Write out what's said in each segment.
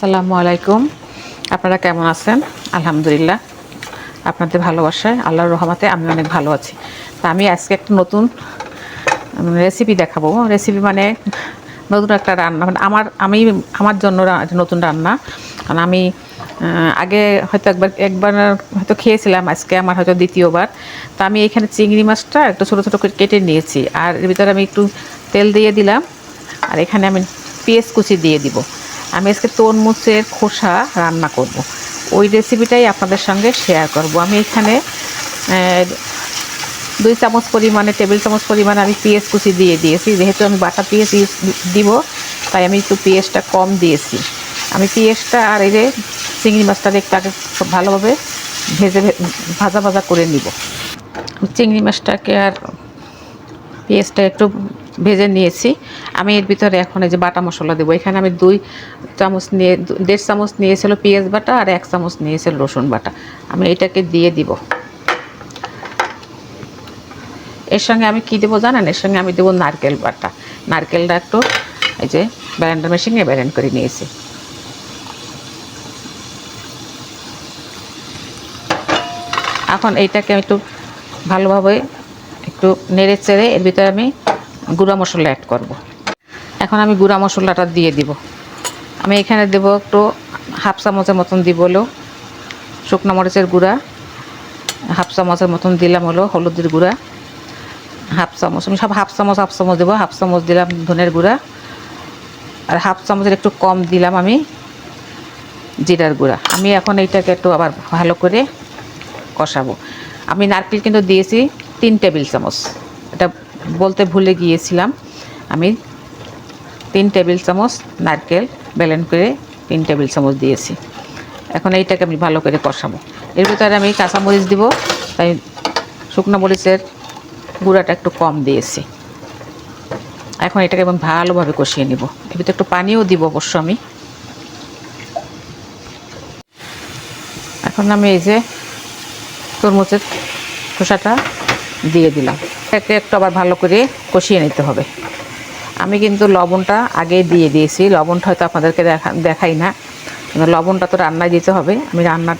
আসসালামু আলাইকুম। আপনারা কেমন আছেন? আলহামদুলিল্লাহ। আপনাদের ভালোবাসায়, আল্লাহর রহমাতে আমি অনেক ভালো আছি। তা আমি আজকে একটা নতুন রেসিপি দেখাবো। রেসিপি মানে নতুন একটা রান্না। মানে আমার, আমি, আমার জন্য নতুন রান্না। কারণ আমি আগে হয়তো একবার একবার হয়তো খেয়েছিলাম, আজকে আমার হয়তো দ্বিতীয়বার। তা আমি এখানে চিংড়ি মাছটা একটু ছোটো ছোটো কেটে নিয়েছি। আর এর ভিতরে আমি একটু তেল দিয়ে দিলাম। আর এখানে আমি পেঁয়াজ কুচি দিয়ে দিব। আমি আজকে তরমুজের খোসা রান্না করব। ওই রেসিপিটাই আপনাদের সঙ্গে শেয়ার করব। আমি এখানে দুই চামচ পরিমাণে টেবিল চামচ পরিমাণে আমি পেঁয়াজ কুচি দিয়ে দিয়েছি। যেহেতু আমি বাটা পেঁয়াজ দিব, তাই আমি একটু পেঁয়াজটা কম দিয়েছি। আমি পেঁয়াজটা আর এই যে চিংড়ি মাছটা একটু আগে ভালোভাবে ভেজে ভাজা ভাজা করে নিব। চিংড়ি মাছটাকে আর পেঁয়াজটা একটু ভেজে নিয়েছি। আমি এর ভিতরে এখন এই যে বাটা মশলা দেবো। এখানে আমি দুই চামচ নিয়ে, দেড় চামচ নিয়েছিল পেঁয়াজ বাটা আর এক চামচ নিয়েছিল রসুন বাটা। আমি এটাকে দিয়ে দিব। এর সঙ্গে আমি কী দেবো জানেন? এর সঙ্গে আমি দেবো নারকেল বাটা। নারকেলটা একটু এই যে ব্যালেন্ডার মেশিনে ব্যালেন্ড করে নিয়েছি। এখন এইটাকে একটু ভালোভাবে একটু নেড়ে চেড়ে এর ভিতরে আমি গুঁড়া মশলা অ্যাড করব। এখন আমি গুঁড়া মশলাটা দিয়ে দিব। আমি এখানে দেব একটু হাফ চামচের মতন দিব হলো, শুকনো মরিচের গুঁড়া, হাফ চামচের মতন দিলাম হলো, হলুদের গুঁড়া, হাফ চামচ, আমি সব হাফ চামচ হাফ চামচ দেবো, হাফ চামচ দিলাম ধনের গুঁড়া, আর হাফ চামচের একটু কম দিলাম আমি জিরার গুঁড়া। আমি এখন এইটাকে একটু আবার ভালো করে কষাবো। আমি নারকেল কিন্তু দিয়েছি তিন টেবিল চামচ। এটা বলতে ভুলে গিয়েছিলাম। আমি তিন টেবিল চামচ নারকেল ব্যালেন্ড করে তিন টেবিল চামচ দিয়েছি। এখন এইটাকে আমি ভালো করে কষাবো। এর ভিতরে আমি কাঁচামরিচ দিব, তাই শুকনো মরিচের গুঁড়াটা একটু কম দিয়েছি। এখন এটাকে আমি ভালোভাবে কষিয়ে নিব। এর ভিতরে একটু পানিও দিব অবশ্য আমি। এখন আমি এই যে তরমুজের খোসাটা দিয়ে দিলাম। এটাকে একটু আবার ভালো করে কষিয়ে নিতে হবে। আমি কিন্তু লবণটা আগে দিয়ে দিয়েছি। লবণটা হয়তো আপনাদেরকে দেখা, দেখাই না। লবণটা তো রান্নায় দিতে হবে। আমি রান্নার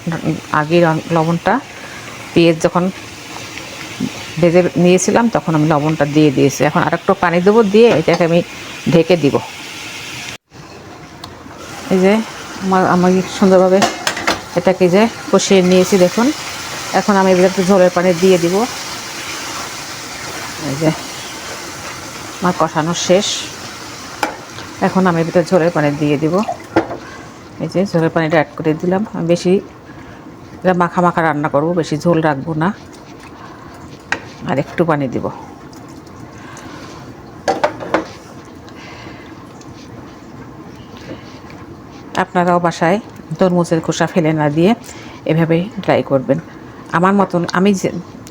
আগে লবণটা পেঁয়াজ যখন ভেজে নিয়েছিলাম, তখন আমি লবণটা দিয়ে দিয়েছি। এখন আর একটু পানি দেবো, দিয়ে এটাকে আমি ঢেকে দিব। এই যে আমার, আমি সুন্দরভাবে এটাকে যে কষিয়ে নিয়েছি, দেখুন। এখন আমি এবার ঝোলের পানি দিয়ে দিব। এই যে, আমার কষানো শেষ। এখন আমি ভিতরে ঝোলের পানি দিয়ে দিব। এই যে, ঝোলের পানিটা অ্যাড করে দিলাম। আমি বেশি মাখা মাখা রান্না করব, বেশি ঝোল রাখব না। আর একটু পানি দিব। আপনারাও বাসায় তরমুজের খোসা ফেলে না দিয়ে এভাবে ট্রাই করবেন। আমার মতন আমি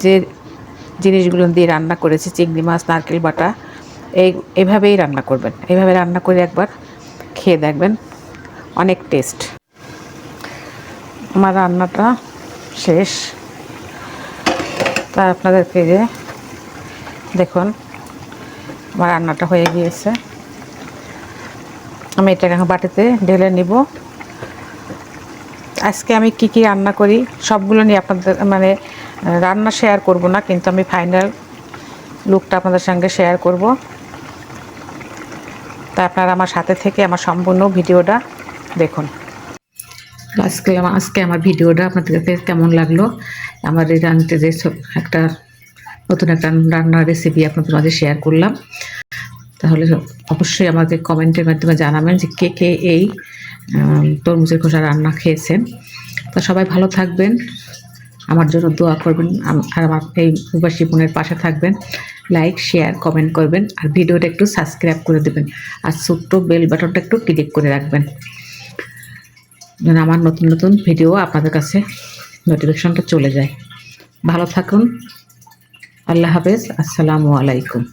যে জিনিসগুলো দিয়ে রান্না করেছি, চিংড়ি মাছ, নারকেল বাটা। এই, এভাবেই রান্না করবেন। এইভাবে রান্না করে একবার খেয়ে দেখবেন, অনেক টেস্ট। আমার রান্নাটা শেষ। তা আপনাদেরকে যে দেখুন, আমার রান্নাটা হয়ে গিয়েছে। আমি এটাকে বাটিতে ঢেলে নিব। আজকে আমি কি কি রান্না করি, সবগুলো নিয়ে আপনাদের মানে রান্না শেয়ার করব না, কিন্তু আমি ফাইনাল লুকটা আপনাদের সঙ্গে শেয়ার করব। তা আপনারা আমার সাথে থেকে আমার সম্পূর্ণ ভিডিওটা দেখুন। আজকে আজকে আমার ভিডিওটা আপনাদের কাছে কেমন লাগল, আমার এই রান্নাতে যে একটা নতুন একটা রান্নার রেসিপি আপনাদের মাঝে শেয়ার করলাম। তাহলে অবশ্যই আমাকে কমেন্টের মাধ্যমে জানাবেন যে কে কে এই তরমুজের খোসা রান্না খেয়েছেন। তা সবাই ভালো থাকবেন। আমার জন্য দোয়া করবেন। আর আমার এই প্রবাসী বোনের পাশে থাকবেন। লাইক শেয়ার কমেন্ট করবেন। আর ভিডিওটা একটু সাবস্ক্রাইব করে দেবেন। আর ছোট্ট বেল বাটনটা একটু ক্লিক করে রাখবেন। যেন আমার নতুন নতুন ভিডিও আপনাদের কাছে নোটিফিকেশনটা চলে যায়। ভালো থাকুন। আল্লাহ হাফেজ। আসসালামু আলাইকুম।